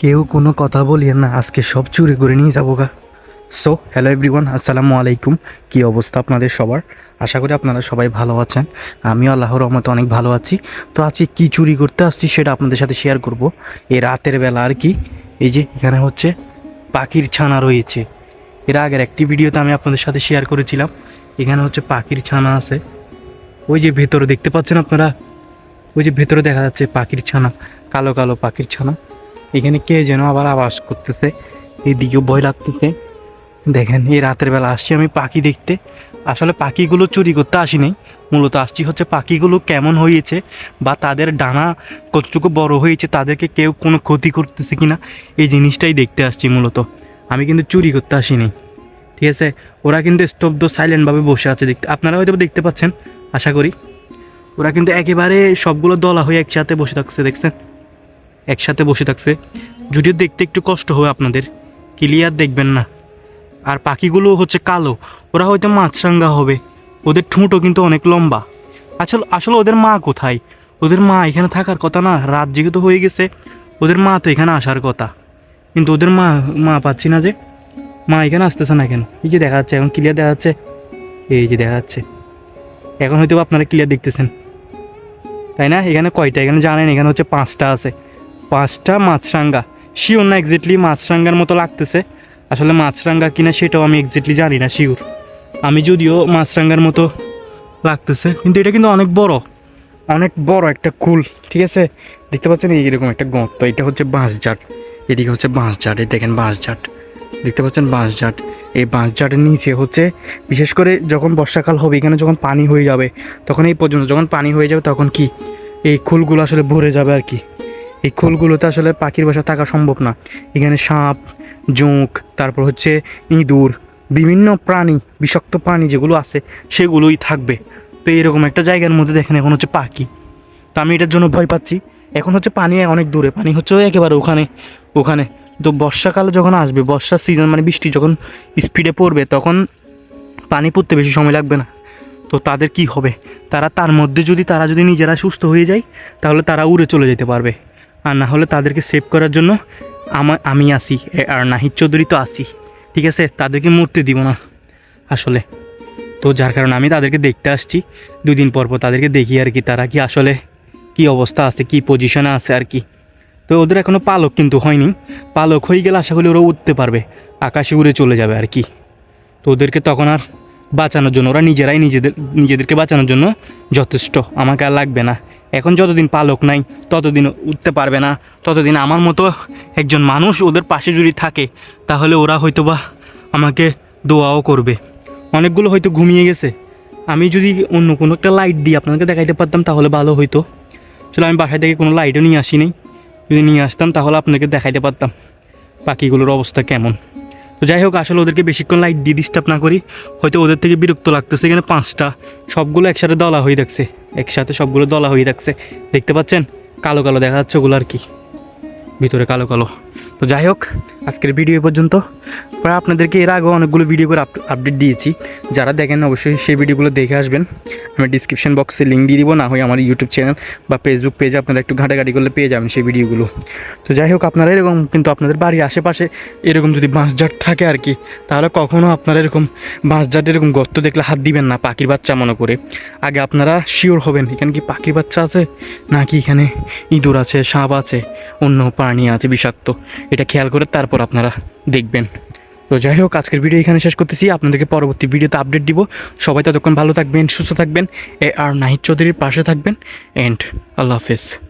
কেউ কোনো কথা বলিয়ে না, আজকে সব চুরি করে নিয়ে যাব গা। সো হ্যালো এভরিওয়ান আসসালামু আলাইকুম। কী অবস্থা আপনাদের সবার? আশা করি আপনারা সবাই ভালো আছেন। আমিও আল্লাহর রহমতে অনেক ভালো আছি। তো আজকে কী চুরি করতে আসছি সেটা আপনাদের সাথে শেয়ার করব। এই রাতের বেলা আর কি, এই যে এখানে হচ্ছে পাখির ছানা রয়েছে। এর আগের একটি ভিডিওতে আমি আপনাদের সাথে শেয়ার করেছিলাম। এখানে হচ্ছে পাখির ছানা আছে। ওই যে ভেতরে দেখতে পাচ্ছেন আপনারা? ওই যে ভেতরে দেখা যাচ্ছে পাখির ছানা, কালো কালো পাখির ছানা। এখানে কে যেন আবার আবাস করতেছে এইদিকেও ভয় লাগতেছে। দেখেন, এই রাতের বেলা আসছি আমি পাখি দেখতে। আসলে পাখিগুলো চুরি করতে আসিনি, মূলত আসছি হচ্ছে পাখিগুলো কেমন হয়েছে বা তাদের ডানা কতটুকু বড় হয়েছে, তাদেরকে কেউ কোনো ক্ষতি করতেছে কিনা, এই জিনিসটাই দেখতে আসছি মূলত। আমি কিন্তু চুরি করতে আসিনি। ঠিক আছে? ওরা কিন্তু স্তব্ধ সাইলেন্টভাবে বসে আছে দেখতে। আপনারা হয়তো দেখতে পাচ্ছেন, আশা করি। ওরা কিন্তু একেবারে সবগুলো দলা হয়ে একসাথে বসে থাকছে দেখছেন? একসাথে বসে থাকছে। যদিও দেখতে একটু কষ্ট হবে আপনাদের। ক্লিয়ার দেখবেন না। আর পাখিগুলো হচ্ছে কালো। ওরা হয়তো মাছরাঙ্গা হবে। ওদের ঠুঁটো কিন্তু অনেক লম্বা। আসলে আসলে ওদের মা কোথায়? ওদের মা এখানে থাকার কথা না, রাত যেহেতু হয়ে গেছে। ওদের মা তো এখানে আসার কথা। কিন্তু ওদের মা মা পাচ্ছি না যে। মা এখানে আসতেছে না কেন? এই যে দেখা যাচ্ছে এখন ক্লিয়ার দেখা যাচ্ছে এই যে দেখা যাচ্ছে এখন হয়তো আপনারা ক্লিয়ার দেখতেছেন। তাই না? এখানে কয়টা? এখানে জানেন, এখানে হচ্ছে পাঁচটা আছে। পাঁচটা মাছরাঙ্গা। শিওর না এক্স্যাক্টলি মাছরাঙ্গার মতো লাগতেছে। আসলে মাছরাঙ্গা কিনা সেটাও আমি এক্স্যাক্টলি জানি না শিওর আমি যদিও মাছরাঙ্গার মতো লাগতেছে, কিন্তু এটা কিন্তু অনেক বড়। অনেক বড় একটা কুল, ঠিক আছে? দেখতে পাচ্ছেন এইরকম একটা গর্ত, এটা হচ্ছে বাঁশঝাট এদিকে হচ্ছে বাঁশঝাট এই দেখেন বাঁশঝাট দেখতে পাচ্ছেন বাঁশঝাট এই বাঁশঝাটের নিচে হচ্ছে, বিশেষ করে যখন বর্ষাকাল হবে, এখানে যখন পানি হয়ে যাবে, তখন এই পর্যন্ত যখন পানি হয়ে যাবে, তখন কি? এই খুলগুলো আসলে ভরে যাবে আর কি। এই খোলগুলোতে আসলে পাখির বাসা থাকা সম্ভব না। এখানে সাপ, জোঁক, তারপর হচ্ছে ইঁদুর, বিভিন্ন প্রাণী, বিষাক্ত প্রাণী যেগুলো আছে, সেগুলোই থাকবে। তো এরকম একটা জায়গার মধ্যে দেখেন এখন হচ্ছে পাখি। তো আমি এটার জন্য ভয় পাচ্ছি। এখন হচ্ছে পানি অনেক দূরে। পানি হচ্ছে একেবারে ওখানে ওখানে। তো বর্ষাকালে যখন আসবে, বর্ষার সিজন মানে বৃষ্টি যখন স্পিডে পড়বে, তখন পানি পড়তে বেশি সময় লাগবে না। তো তাদের কি হবে? তারা তার মধ্যে যদি, তারা যদি নিজেরা সুস্থ হয়ে যায়, তাহলে তারা উড়ে চলে যেতে পারবে। আর না হলে তাদেরকে সেভ করার জন্য আমার আমি আসি আর নাহিদ চৌধুরী তো আসি ঠিক আছে? তাদেরকে মরতে দিব না আসলে। তো যার কারণে আমি তাদেরকে দেখতে আসছি। দুদিন পর পর তাদেরকে দেখি আর কি, তারা কি আসলে কি অবস্থা আছে, কি পজিশনে আছে আর কি। তো ওদের এখনও পালক কিন্তু হয়নি। পালক হয়ে গেলে আশা করি ওরা উঠতে পারবে। আকাশে উড়ে চলে যাবে আর কি। তো ওদেরকে তখন আর বাঁচানোর জন্য, ওরা নিজেরাই নিজেদের নিজেদেরকে বাঁচানোর জন্য যথেষ্ট। আমাকে আর লাগবে না। এখন যতদিন পালক নাই, ততদিন উঠতে পারবে না। ততদিন আমার মতো একজন মানুষ ওদের পাশে যদি থাকে, তাহলে ওরা হয়তো বা আমাকে দোয়াও করবে। অনেকগুলো হয়তো ঘুমিয়ে গেছে। আমি যদি অন্য কোনো একটা লাইট দিয়ে আপনাদেরকে দেখাইতে পারতাম, তাহলে ভালো হইতো। চলো, আমি বাসায় থেকে কোনো লাইটও নিয়ে আসিনি যদি নিয়ে আসতাম, তাহলে আপনাকে দেখাইতে পারতাম। পাখিগুলোর অবস্থা কেমন? তো যাই হোক, আসলে ওদেরকে বেশিক্ষণ লাইট দিয়ে ডিস্টার্ব না করি। হয়তো ওদের থেকে বিরক্ত লাগতেছে এখানে পাঁচটা। সবগুলো একসাথে দলা হয়ে থাকছে। একসাথে সবগুলো দলা হয়ে থাকছে। দেখতে পাচ্ছেন? কালো কালো দেখা যাচ্ছে ওগুলো আর কি। ভিতরে কালো কালো। তো যাই হোক আজকের ভিডিও পর্যন্ত। প্রায় আপনাদেরকে এর আগেও অনেকগুলো ভিডিও করে আপডেট দিয়েছি। যারা দেখেন, অবশ্যই সেই ভিডিওগুলো দেখে আসবেন। আমি ডিসক্রিপশন বক্সে লিঙ্ক দিয়ে দিব, না হয় আমার ইউটিউব চ্যানেল বা ফেসবুক পেজে আপনারা একটু ঘাটাঘাটি করলে পেয়ে যাবেন সেই ভিডিওগুলো তো যাই হোক আপনারা এরকম, কিন্তু আপনাদের বাড়ির আশেপাশে এরকম যদি বাঁশঝাট থাকে আর কি, তাহলে কখনও আপনারা এরকম বাঁশঝাট এরকম গর্ত দেখলে হাত দিবেন না, পাখির বাচ্চা মনে করে। আগে আপনারা শিওর হবেন, এখানে কি পাখির বাচ্চা আছে? নাকি এখানে ইঁদুর আছে, সাপ আছে? অন্য প্রাণী আছে বিষাক্ত। এটা খেয়াল করে তারপর আপনারা দেখবেন। তো যাই হোক, আজকের ভিডিও এখানে শেষ করতেছি। আপনাদেরকে পরবর্তী ভিডিওতে আপডেট দিব। সবাই ততক্ষণ ভালো থাকবেন, সুস্থ থাকবেন। এ আর নাহিদ চৌধুরীর পাশে থাকবেন। অ্যান্ড আল্লাহ হাফেজ।